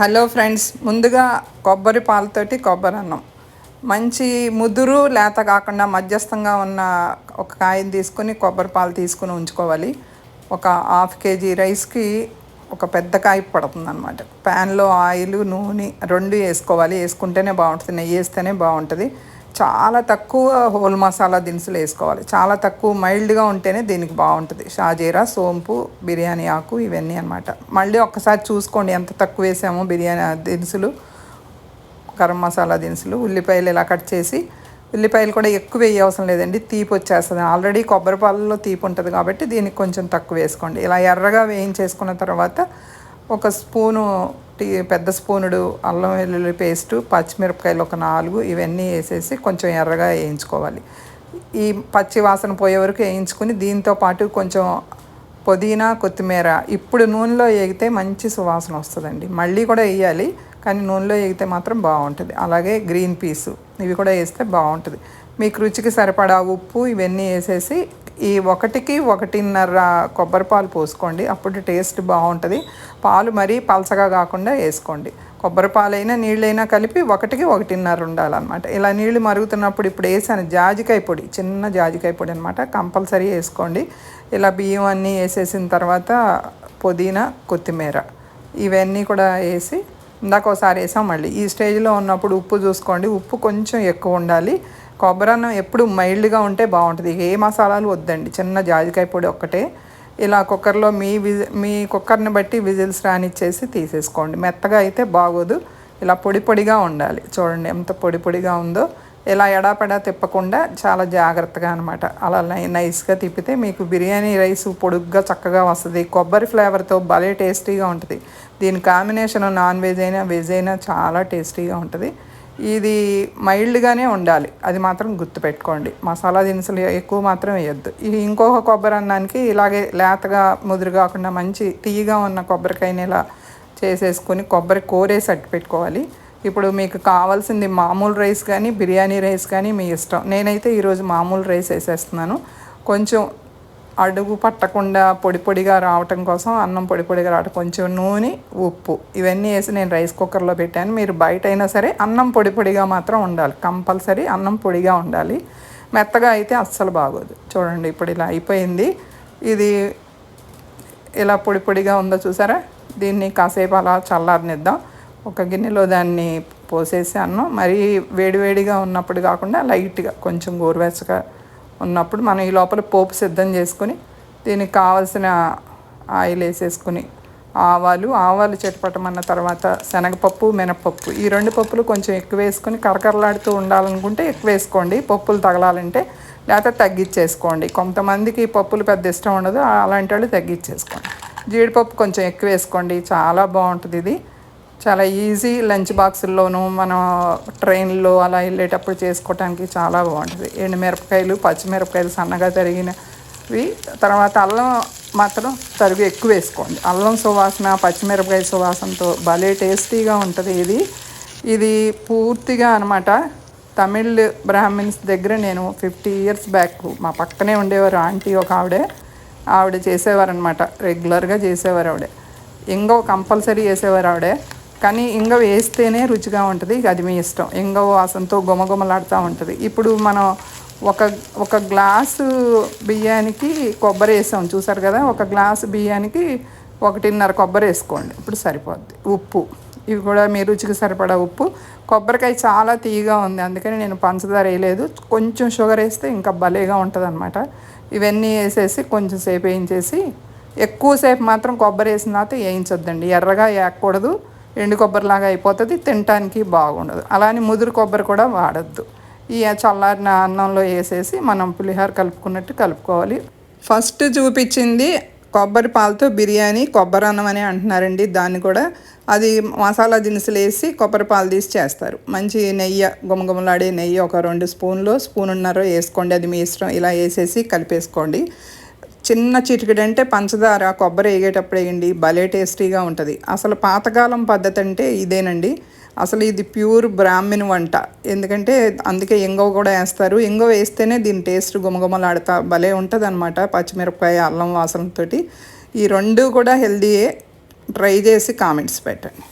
Hello friends ముందుగా కొబ్బరి పాలతోటి కొబ్బరి అన్నం. మంచి ముదురు లేత కాకుండా మధ్యస్థంగా ఉన్న ఒక కాయని తీసుకొని కొబ్బరి పాలు తీసుకుని ఉంచుకోవాలి. ఒక హాఫ్ కేజీ రైస్కి ఒక పెద్ద కాయ పడుతుంది అనమాట ప్యాన్లో ఆయిల్ నూనె రెండు వేసుకోవాలి. వేసుకుంటేనే బాగుంటుంది. నెయ్యి వేస్తేనే బాగుంటుంది. చాలా తక్కువ హోల్ మసాలా దినుసులు వేసుకోవాలి. చాలా తక్కువ మైల్డ్గా ఉంటేనే దీనికి బాగుంటుంది. షాజీరా సోంపు బిర్యానీ ఆకు ఇవన్నీ అనమాట మళ్ళీ ఒక్కసారి చూసుకోండి ఎంత తక్కువ వేసామో బిర్యానీ దినుసులు గరం మసాలా దినుసులు. ఉల్లిపాయలు ఇలా కట్ చేసి ఉల్లిపాయలు కూడా ఎక్కువ వేయ అవసరం లేదండి. తీపి వచ్చేస్తుంది. ఆల్రెడీ కొబ్బరి పాలలో తీపి ఉంటుంది కాబట్టి దీనికి కొంచెం తక్కువ వేసుకోండి. ఇలా ఎర్రగా వేయించేసుకున్న తర్వాత ఒక స్పూను టీ పెద్ద స్పూనుడు అల్లం వెల్లుల్లి పేస్టు పచ్చిమిరపకాయలు ఒక నాలుగు ఇవన్నీ వేసేసి కొంచెం ఎర్రగా వేయించుకోవాలి. ఈ పచ్చి వాసన పోయే వరకు వేయించుకుని దీంతో పాటు కొంచెం పుదీనా కొత్తిమీర ఇప్పుడు నూనెలో వేగితే మంచి సువాసన వస్తుందండి. మళ్ళీ కూడా వేయాలి కానీ నూనెలో వేగితే మాత్రం బాగుంటుంది. అలాగే గ్రీన్ పీసు ఇవి కూడా వేస్తే బాగుంటుంది. మీకు రుచికి సరిపడా ఉప్పు ఇవన్నీ వేసేసి ఈ ఒకటికి ఒకటిన్నర కొబ్బరి పాలు పోసుకోండి. అప్పుడు టేస్ట్ బాగుంటుంది. పాలు మరీ పలసగా కాకుండా వేసుకోండి. కొబ్బరి పాలైనా నీళ్ళైనా కలిపి ఒకటికి ఒకటిన్నర ఉండాలన్నమాట. ఇలా నీళ్ళు మరుగుతున్నప్పుడు ఇప్పుడు వేసాను జాజికాయ పొడి చిన్న జాజికాయ పొడి అనమాట కంపల్సరీ వేసుకోండి. ఇలా బియ్యం అన్నీ వేసేసిన తర్వాత పుదీనా కొత్తిమీర ఇవన్నీ కూడా వేసి ఇందాక ఒకసారి వేసాం మళ్ళీ. ఈ స్టేజ్లో ఉన్నప్పుడు ఉప్పు చూసుకోండి. ఉప్పు కొంచెం ఎక్కువ ఉండాలి. కొబ్బరి అన్నం ఎప్పుడు మైల్డ్గా ఉంటే బాగుంటుంది. ఏ మసాలాలు వద్దండి. చిన్న జాజికాయ పొడి ఒక్కటే. ఇలా కుక్కర్లో మీ విజి మీ కుక్కర్ని బట్టి విజిల్స్ రానిచ్చేసి తీసేసుకోండి. మెత్తగా అయితే బాగోదు. ఇలా పొడి పొడిగా ఉండాలి. చూడండి ఎంత పొడి పొడిగా ఉందో. ఇలా ఎడాపెడా తిప్పకుండా చాలా జాగ్రత్తగా అనమాట అలా నైస్గా తిప్పితే మీకు బిర్యానీ రైస్ పొడుగ్గా చక్కగా వస్తుంది. కొబ్బరి ఫ్లేవర్తో భలే టేస్టీగా ఉంటుంది. దీని కాంబినేషన్ నాన్ వెజ్ అయినా వెజ్ అయినా చాలా టేస్టీగా ఉంటుంది. ఇది మైల్డ్గానే ఉండాలి. అది మాత్రం గుర్తుపెట్టుకోండి. మసాలా దినుసులు ఎక్కువ మాత్రం వేయద్దు. ఇది ఇంకొక కొబ్బరి అన్నానికి ఇలాగే లేతగా ముదురు కాకుండా మంచి తీయగా ఉన్న కొబ్బరికాయని ఇలా చేసేసుకొని కొబ్బరి కోరేసి అట్టు పెట్టుకోవాలి ఇప్పుడు మీకు కావాల్సింది మామూలు రైస్ కానీ బిర్యానీ రైస్ కానీ మీ ఇష్టం. నేనైతే ఈరోజు మామూలు రైస్ వేసేస్తున్నాను. కొంచెం అడుగు పట్టకుండా పొడి పొడిగా రావటం కోసం అన్నం పొడి పొడిగా రావటం కొంచెం నూనె ఉప్పు ఇవన్నీ వేసి నేను రైస్ కుక్కర్లో పెట్టాను. మీరు బయట అయినా సరే అన్నం పొడి పొడిగా మాత్రం ఉండాలి. కంపల్సరీ అన్నం పొడిగా ఉండాలి. మెత్తగా అయితే అస్సలు బాగోదు. చూడండి ఇప్పుడు ఇలా అయిపోయింది. ఇది ఇలా పొడి పొడిగా ఉందో చూసారా? దీన్ని కాసేపు అలా చల్లారనిద్దాం. ఒక గిన్నెలో దాన్ని పోసేసి అన్నం మరీ వేడివేడిగా ఉన్నప్పుడు కాకుండా లైట్గా కొంచెం గోరువెచ్చగా ఉన్నప్పుడు మనం ఈ లోపల పోపు సిద్ధం చేసుకొని దీనికి కావలసిన ఆయిల్ వేసేసుకుని ఆవాలు ఆవాలు చెట్పట్టమన్న తర్వాత శనగపప్పు మినపప్పు ఈ రెండు పప్పులు కొంచెం ఎక్కువ వేసుకొని కరకరలాడుతూ ఉండాలనుకుంటే ఎక్కువ వేసుకోండి. పప్పులు తగలాలంటే లేకపోతే తగ్గించేసుకోండి కొంతమందికి పప్పులు పెద్ద ఇష్టం ఉండదు అలాంటి వాళ్ళు తగ్గించేసుకోండి జీడిపప్పు కొంచెం ఎక్కువ వేసుకోండి. చాలా బాగుంటుంది ఇది. చాలా ఈజీ లంచ్ బాక్సుల్లోనూ మనం ట్రైన్లో అలా వెళ్ళేటప్పుడు చేసుకోవటానికి చాలా బాగుంటుంది. ఎండుమిరపకాయలు పచ్చిమిరపకాయలు సన్నగా తరిగినవి తర్వాత అల్లం మాత్రం తరుగు ఎక్కువ వేసుకోండి. అల్లం సువాసన పచ్చిమిరపకాయ సువాసనతో భలే టేస్టీగా ఉంటుంది ఇది. ఇది పూర్తిగా అనమాట తమిళ్ బ్రాహ్మిన్స్ దగ్గర నేను ఫిఫ్టీ ఇయర్స్ బ్యాక్ మా పక్కనే ఉండేవారు ఆంటీ ఒక ఆవిడే. ఆవిడ చేసేవారు అనమాట రెగ్యులర్గా చేసేవారు ఆవిడే. ఇంకో కంపల్సరీ చేసేవారు ఆవిడే. కానీ ఇంగ వేస్తేనే రుచిగా ఉంటుంది అది మీ ఇష్టం. ఇంగ వాసనతో గుమగుమలాడుతూ ఉంటుంది. ఇప్పుడు మనం ఒక ఒక గ్లాసు బియ్యానికి కొబ్బరి వేసాం చూసారు కదా? ఒక గ్లాసు బియ్యానికి ఒకటిన్నర కొబ్బరి వేసుకోండి. ఇప్పుడు సరిపోద్ది. ఉప్పు. ఇవి కూడా మీ రుచికి సరిపడా ఉప్పు. కొబ్బరికాయ చాలా తీయగా ఉంది అందుకని నేను పంచదార వేయలేదు. కొంచెం షుగర్ వేస్తే ఇంకా భలేగా ఉంటుంది అనమాట ఇవన్నీ వేసేసి కొంచెం సేపు వేయించేసి ఎక్కువసేపు మాత్రం కొబ్బరి వేసిన తర్వాత వేయించొద్దండి. ఎర్రగా వేయకూడదు. ఎండు కొబ్బరిలాగా అయిపోతుంది తినటానికి బాగుండదు. అలానే ముదురు కొబ్బరి కూడా వాడద్దు. ఈ చల్లారిన అన్నంలో వేసేసి మనం పులిహోర కలుపుకున్నట్టు కలుపుకోవాలి. ఫస్ట్ చూపించింది కొబ్బరి పాలతో బిర్యానీ కొబ్బరి అన్నం అని అంటున్నారండి. దాన్ని కూడా అది మసాలా దినుసులు వేసి కొబ్బరి పాలు తీసి చేస్తారు. మంచి నెయ్యి గుమగుమలాడే నెయ్యి ఒక రెండు స్పూన్లు ఉన్నారో వేసుకోండి. అది మీ ఇష్టం. ఇలా వేసేసి కలిపేసుకోండి. చిన్న చిటికెడు అంటే పంచదార కొబ్బరి వేగేటప్పుడు వేయండి భలే టేస్టీగా ఉంటుంది. అసలు పాతకాలం పద్ధతి అంటే ఇదేనండి. అసలు ఇది ప్యూర్ బ్రాహ్మిన్ వంట. ఎందుకంటే అందుకే ఎంగవ కూడా వేస్తారు. ఎంగవ వేస్తేనే దీని టేస్ట్ గుమగుమలాడతా భలే ఉంటుంది అనమాట పచ్చిమిరపకాయ అల్లం వాసనతోటి. ఈ రెండు కూడా హెల్దీయే. ట్రై చేసి కామెంట్స్ పెట్టండి.